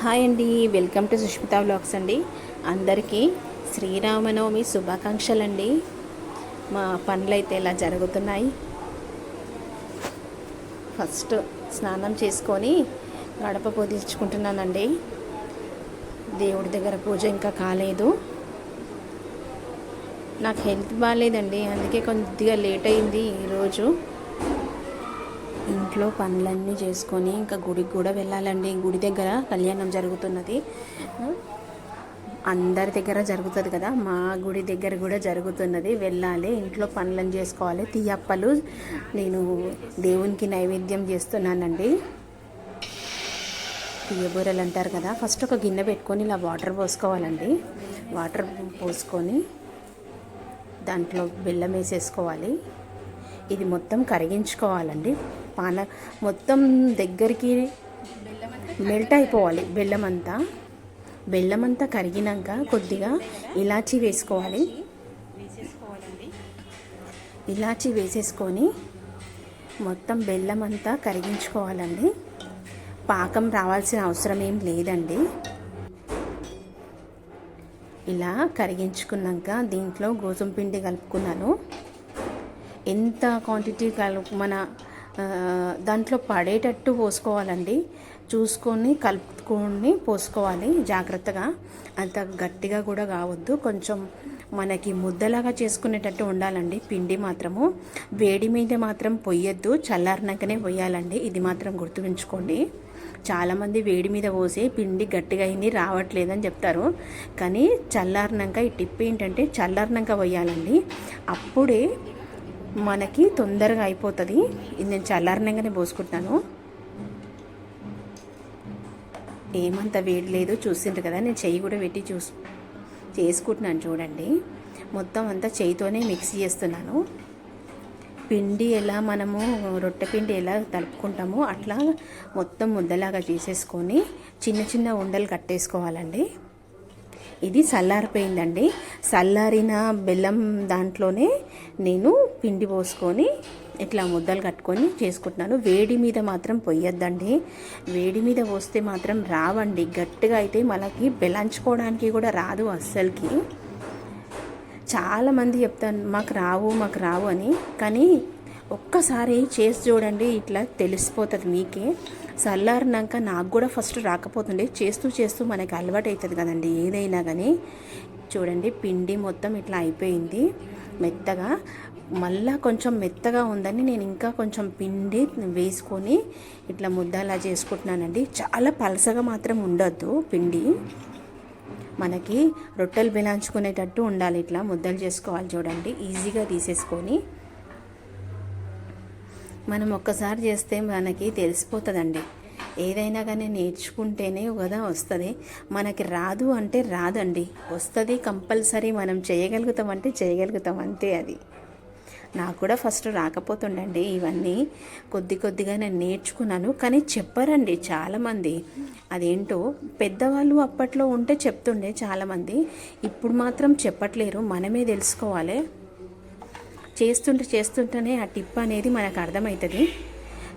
Hi అండి welcome to Sushmita vlogs అండి. అందరికీ శ్రీరామనవమి శుభాకాంక్షలు అండి మా పనులు అయితే ఇలా జరుగుతున్నాయి. ఫస్ట్ స్నానం చేసుకొని గడప పొదిల్చుకుంటున్నానండి దేవుడి దగ్గర పూజ ఇంకా కాలేదు. నాకు హెల్త్ బాగాలేదండి అందుకే కొద్దిగా లేట్ అయింది ఈరోజు. ఇంట్లో పనులన్నీ చేసుకొని ఇంకా గుడికి కూడా వెళ్ళాలండి. గుడి దగ్గర కళ్యాణం జరుగుతున్నది. అందరి దగ్గర జరుగుతుంది కదా. మా గుడి దగ్గర కూడా జరుగుతున్నది. వెళ్ళాలి ఇంట్లో పనులను చేసుకోవాలి. తీయప్పలు నేను దేవునికి నైవేద్యం చేస్తున్నానండి. తీయబూరలు అంటారు కదా. ఫస్ట్ ఒక గిన్నె పెట్టుకొని ఇలా వాటర్ పోసుకోవాలండి. వాటర్ పోసుకొని దాంట్లో బెల్లం వేసేసుకోవాలి. ఇది మొత్తం కరిగించుకోవాలండి. పాన మొత్తం దగ్గరికి మెల్ట్ అయిపోవాలి బెల్లం అంతా బెల్లం అంతా కరిగినాక కొద్దిగా ఇలాచీ వేసుకోవాలి. ఇలాచీ వేసేసుకొని మొత్తం బెల్లం అంతా కరిగించుకోవాలండి. పాకం రావాల్సిన అవసరం ఏం లేదండి. ఇలా కరిగించుకున్నాక దీంట్లో గోధుమ పిండి కలుపుకున్నాను. ఎంత క్వాంటిటీ కలుపు మన దాంట్లో పడేటట్టు పోసుకోవాలండి. చూసుకొని కలుపుకొని పోసుకోవాలి జాగ్రత్తగా. అంత గట్టిగా కూడా కావద్దు. కొంచెం మనకి ముద్దలాగా చేసుకునేటట్టు ఉండాలండి. పిండి మాత్రము. వేడి మీద మాత్రం పొయ్యొద్దు. చల్లారినాకనే పొయ్యాలండి. ఇది మాత్రం గుర్తుంచుకోండి చాలామంది వేడి మీద పోసి పిండి గట్టిగా అయింది రావట్లేదని చెప్తారు. కానీ చల్లారినాక ఈ టిప్ ఏంటంటే చల్లారినాక పోయాలండి అప్పుడే మనకి తొందరగా అయిపోతుంది. ఇది నేను చల్లారినంగానే పోసుకుంటాను. ఏమంత వేడి లేదు చూసిండ్రు కదా నేను చెయ్యి కూడా పెట్టి చూసు చేసుకుంటున్నాను చూడండి. మొత్తం అంతా చేయితోనే మిక్స్ చేస్తున్నాను. పిండి ఎలా మనము రొట్టె పిండి ఎలా తలుపుకుంటామో అట్లా మొత్తం ముద్దలాగా చేసేసుకొని చిన్న చిన్న ఉండలు కట్టేసుకోవాలండి. ఇది చల్లారిపోయిందండి. చల్లారిన బెల్లం దాంట్లోనే నేను పిండి పోసుకొని ఇట్లా ముద్దలు కట్టుకొని చేసుకుంటున్నాను. వేడి మీద మాత్రం పొయ్యొద్దండి. వేడి మీద పోస్తే మాత్రం రావండి. గట్టిగా అయితే మనకి బెలంచుకోవడానికి కూడా రాదు అస్సలకి. చాలామంది చెప్తాను మాకు రావు మాకు రావు అని. కానీ ఒక్కసారి చేసి చూడండి ఇట్లా తెలిసిపోతుంది మీకే. చల్లారినాక నాకు కూడా ఫస్ట్ రాకపోతుండే. చేస్తూ చేస్తూ మనకి అలవాటు అవుతుంది కదండి ఏదైనా కానీ. చూడండి పిండి మొత్తం ఇట్లా అయిపోయింది. మెత్తగా మళ్ళా కొంచెం మెత్తగా ఉందని నేను ఇంకా కొంచెం పిండి వేసుకొని ఇట్లా ముద్దలా చేసుకుంటున్నానండి. చాలా పలసగా మాత్రం ఉండొద్దు పిండి. మనకి రొట్టెలు బిలాంచుకునేటట్టు ఉండాలి ఇట్లా ముద్దలు చేసుకోవాలి చూడండి. ఈజీగా తీసేసుకొని మనం ఒక్కసారి చేస్తే మనకి తెలిసిపోతుందండి. ఏదైనా కానీ నేర్చుకుంటేనే కదా వస్తుంది. మనకి రాదు అంటే రాదండి. వస్తుంది కంపల్సరీ మనం చేయగలుగుతాం అంటే చేయగలుగుతాం అంతే అది. నాకు కూడా ఫస్ట్ రాకపోతుండండి ఇవన్నీ. కొద్ది కొద్దిగా నేను నేర్చుకున్నాను. కానీ చెప్పారండి చాలామంది. అదేంటో పెద్దవాళ్ళు అప్పట్లో ఉంటే చెప్తుండే చాలామంది. ఇప్పుడు మాత్రం చెప్పట్లేరు. మనమే తెలుసుకోవాలి. చేస్తుంటే చేస్తుంటేనే ఆ టిప్ అనేది మనకు అర్థమవుతుంది.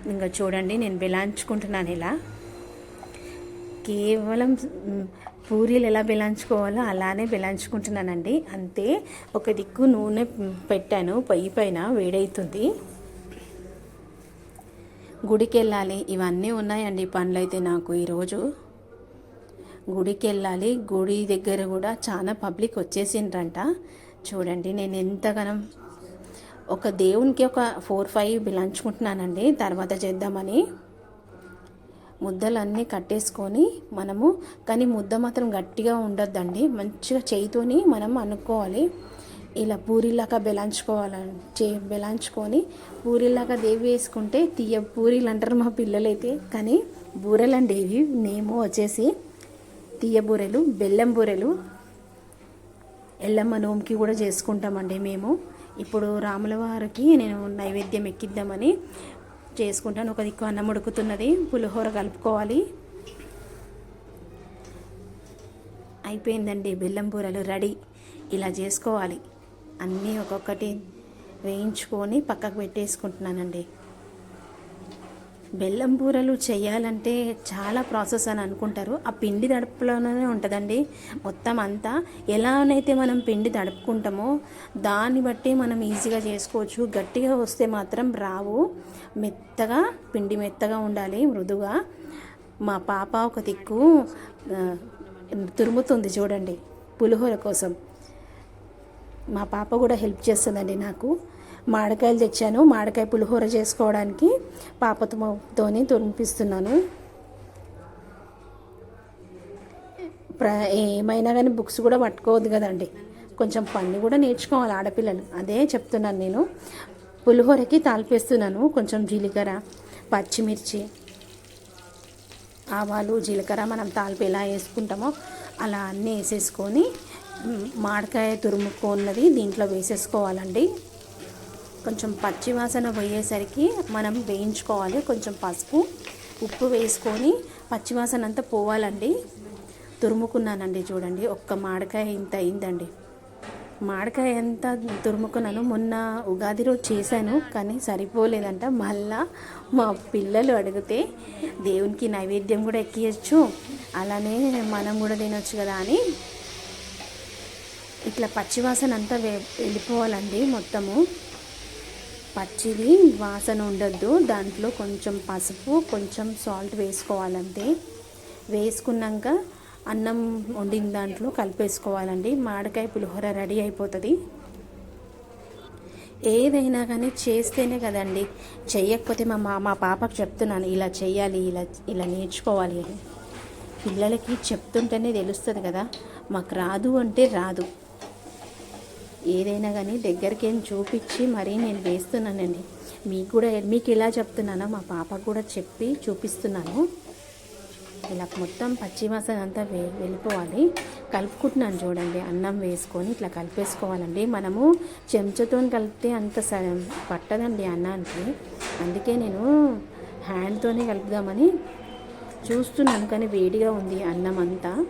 ఇంకా చూడండి నేను బిలాంచుకుంటున్నాను ఇలా. కేవలం పూరీలు ఎలా బెలాంచుకోవాలో అలానే బెలాంచుకుంటున్నానండి. అంతే ఒక దిక్కు నూనె పెట్టాను పొయ్యి పైన వేడవుతుంది గుడికి వెళ్ళాలి ఇవన్నీ ఉన్నాయండి పనులు అయితే నాకు ఈరోజు. గుడికి వెళ్ళాలి గుడి దగ్గర కూడా చాలా పబ్లిక్ వచ్చేసిండ్రంట. చూడండి నేను ఎంతగానం ఒక దేవునికి ఒక ఫోర్ ఫైవ్ బిలంచుకుంటున్నానండి. తర్వాత చేద్దామని. ముద్దలన్నీ కట్టేసుకొని మనము కానీ ముద్ద మాత్రం గట్టిగా ఉండొద్దండి. మంచిగా చేయితోని మనం అనుకోవాలి ఇలా పూరీలాగా బెలాంచుకోవాలని చే బెలాంచుకొని పూరీలాగా దేవి వేసుకుంటే తీయ పూరీలు అంటారు మా పిల్లలైతే. కానీ బూరెలండి ఇవి నేము వచ్చేసి తీయ బూరెలు బెల్లం బూరెలు. ఎల్లమ్మ నోమ్కి కూడా చేసుకుంటామండి మేము. ఇప్పుడు రాముల వారికి నేను నైవేద్యం ఎక్కిద్దామని చేసుకుంటాను. ఒక దిక్కు అన్నం ఉడుకుతున్నది పులిహోర కలుపుకోవాలి. అయిపోయిందండి బెల్లం బూరలు రెడీ. ఇలా చేసుకోవాలి. అన్నీ ఒక్కొక్కటి వేయించుకొని పక్కకు పెట్టేసుకుంటున్నానండి. బెల్లం బూరలు చేయాలంటే చాలా ప్రాసెస్ అని అనుకుంటారు. ఆ పిండి తడుపులోనే ఉంటుందండి. మొత్తం అంతా ఎలానైతే మనం పిండి తడుపుకుంటామో దాన్ని బట్టి మనం ఈజీగా చేసుకోవచ్చు. గట్టిగా వస్తే మాత్రం రావు. మెత్తగా పిండి మెత్తగా ఉండాలి మృదుగా మా పాప ఒక దిక్కు తురుముతుంది చూడండి పులిహోర కోసం. మా పాప కూడా హెల్ప్ చేస్తుందండి నాకు. మామిడికాయలు తెచ్చాను. మామిడికాయ పులిహోర చేసుకోవడానికి పాపతో తోని తురిపిస్తున్నాను ప్ర ఏమైనా కానీ బుక్స్ కూడా పట్టుకోవద్దు కదండి. కొంచెం పని కూడా నేర్చుకోవాలి ఆడపిల్లలు. అదే చెప్తున్నాను నేను. పులిహోరకి తాల్పేస్తున్నాను. కొంచెం జీలకర్ర పచ్చిమిర్చి ఆవాలు జీలకర్ర మనం తాలిపి ఎలా వేసుకుంటామో అలా అన్నీ వేసేసుకొని మ్, మామిడికాయ తురుముకున్నది దీంట్లో వేసేసుకోవాలండి. కొంచెం పచ్చి వాసన పోయేసరికి మనం వేయించుకోవాలి. కొంచెం పసుపు ఉప్పు వేసుకొని పచ్చి వాసన అంతా పోవాలండి. తురుముకున్నానండి చూడండి. ఒక్క మామిడికాయ ఇంత అయిందండి. మామిడికాయ ఎంత తురుముకున్నాను మొన్న ఉగాది రోజు చేశాను కానీ సరిపోలేదంట. మళ్ళా మా పిల్లలు అడిగితే దేవునికి నైవేద్యం కూడా ఎక్కియచ్చు. అలానే మనం కూడా తినొచ్చు కదా అని ఇట్లా పచ్చివాసన అంతా వె వెళ్ళిపోవాలండి మొత్తము. పచ్చిది వాసన ఉండద్దు. దాంట్లో కొంచెం పసుపు కొంచెం సాల్ట్ వేసుకోవాలంతే వేసుకున్నాక అన్నం వండిన దాంట్లో కలిపేసుకోవాలండి. మామిడికాయ పులిహోర రెడీ అయిపోతుంది. ఏదైనా కానీ చేస్తేనే కదండి. చెయ్యకపోతే మా మా మా పాపకు చెప్తున్నాను ఇలా చేయాలి ఇలా ఇలా నేర్చుకోవాలి అని. పిల్లలకి చెప్తుంటేనే తెలుస్తుంది కదా. మాకు రాదు అంటే రాదు. ఏదైనా కానీ దగ్గరికి ఏం చూపించి మరీ నేను వేస్తున్నానండి. మీకు కూడా మీకు ఎలా చెప్తున్నానో మా పాపకు కూడా చెప్పి చూపిస్తున్నాను. ఇలా మొత్తం పచ్చివాసన అంతా వే వెళ్ళిపోవాలి. కలుపుకుంటున్నాను చూడండి అన్నం వేసుకొని ఇట్లా కలిపేసుకోవాలండి. మనము చెంచతో కలిపితే అంత స పట్టదండి అన్నానికి. అందుకే నేను హ్యాండ్తోనే కలుపుదామని చూస్తున్నాను కానీ వేడిగా ఉంది అన్నం అంతా.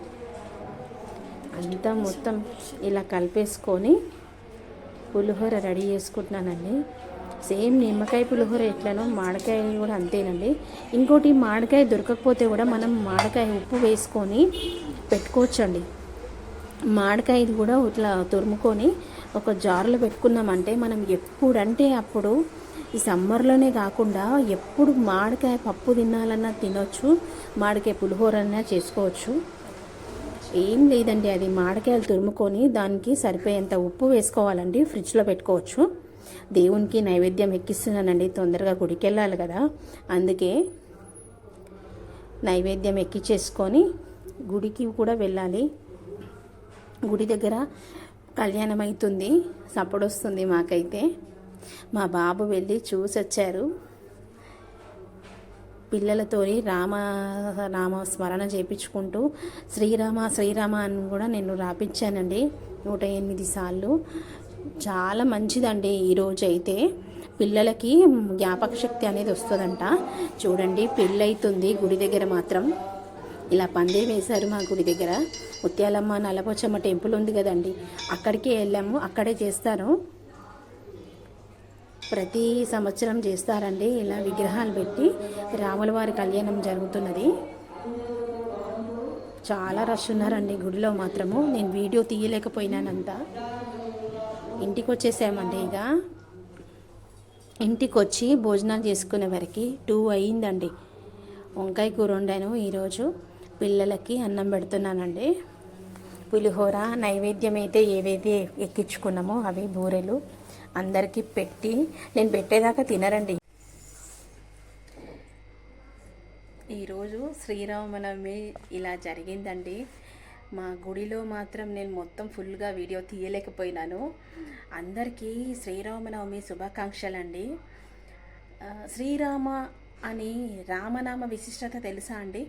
అంతా మొత్తం ఇలా కలిపేసుకొని పులిహోర రెడీ చేసుకుంటున్నానండి. సేమ్ నిమ్మకాయ పులిహోర ఎట్లనో మామిడికాయ కూడా అంతేనండి. ఇంకోటి మామిడికాయ దొరకకపోతే కూడా మనం మామిడికాయ ఉప్పు వేసుకొని పెట్టుకోవచ్చండి. మామిడికాయది కూడా ఇట్లా తురుముకొని ఒక జారులో పెట్టుకున్నామంటే మనం ఎప్పుడంటే అప్పుడు ఈ సమ్మర్లోనే కాకుండా ఎప్పుడు మామిడికాయ పప్పు తినాలన్నా తినొచ్చు మామిడికాయ పులిహోర అన్నా చేసుకోవచ్చు. ఏం లేదండి అది మామిడికాయలు తురుముకొని దానికి సరిపోయేంత ఉప్పు వేసుకోవాలండి ఫ్రిడ్జ్లో పెట్టుకోవచ్చు. దేవునికి నైవేద్యం ఎక్కిస్తున్నానండి తొందరగా గుడికి వెళ్ళాలి కదా. అందుకే నైవేద్యం ఎక్కించేసుకొని గుడికి కూడా వెళ్ళాలి. గుడి దగ్గర కళ్యాణం అవుతుంది సపోర్ట్ వస్తుంది మాకైతే. మా బాబు వెళ్ళి చూసి వచ్చారు పిల్లలతోని రామ రామ స్మరణ చేయించుకుంటూ శ్రీరామ శ్రీరామ అని కూడా నేను రాపించానండి. నూట ఎనిమిది సార్లు. చాలా మంచిదండి ఈరోజు అయితే పిల్లలకి జ్ఞాపక శక్తి అనేది వస్తుందంట. చూడండి పెళ్ళి అవుతుంది గుడి దగ్గర మాత్రం. ఇలా పందే వేశారు మా గుడి దగ్గర. ముత్యాలమ్మ నలపోచమ్మ టెంపుల్ ఉంది కదండి. అక్కడికే వెళ్ళాము అక్కడే చేస్తారు. ప్రతి సంవత్సరం చేస్తారండి. ఇలా విగ్రహాలు పెట్టి రాముల వారి కళ్యాణం జరుగుతున్నది. చాలా రష్ ఉన్నారండి గుడిలో మాత్రము. నేను వీడియో తీయలేకపోయినానంతా. ఇంటికి వచ్చేసామండి ఇక. ఇంటికి వచ్చి భోజనాలు చేసుకునే వరకు టూ అయ్యిందండి వంకాయ కూర వండాను ఈరోజు. పిల్లలకి అన్నం పెడుతున్నానండి. పులిహోర నైవేద్యం అయితే ఏవైతే ఎక్కించుకున్నామో అవి బూరెలు అందరికీ పెట్టి నేను పెట్టేదాకా తినరండి. ఈరోజు శ్రీరామనవమి ఇలా జరిగిందండి. మా గుడిలో మాత్రం నేను మొత్తం ఫుల్గా వీడియో తీయలేకపోయినాను. అందరికీ శ్రీరామనవమి శుభాకాంక్షలండి. శ్రీరామ అని రామనామ విశిష్టత తెలుసా అండి?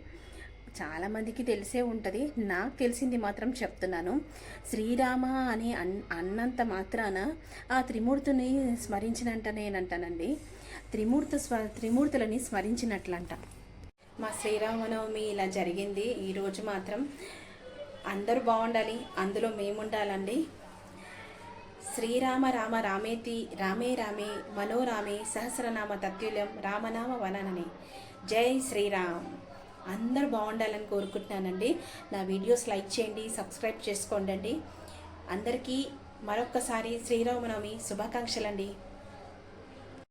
చాలామందికి తెలిసే ఉంటుంది. నాకు తెలిసింది మాత్రం చెప్తున్నాను. శ్రీరామ అని అన్ అన్నంత మాత్రాన ఆ త్రిమూర్తిని స్మరించినంట నేనంటానండి. త్రిమూర్తి స్వ త్రిమూర్తులని స్మరించినట్లంట. మా శ్రీరామనవమి ఇలా జరిగింది. ఈరోజు మాత్రం అందరూ బాగుండాలి అందులో మేముండాలండి. శ్రీరామ రామ రామేతి రామే రామే మనోరామే సహస్రనామ తత్యుల్యం రామనామ వననని. జై శ్రీరామ్. అందరు బాగుండాలని కోరుకుంటున్నానండి. నా వీడియోస్ లైక్ చేయండి సబ్స్క్రైబ్ చేసుకోండి అందరికీ మరొక్కసారి శ్రీరామనవమి శుభాకాంక్షలండి.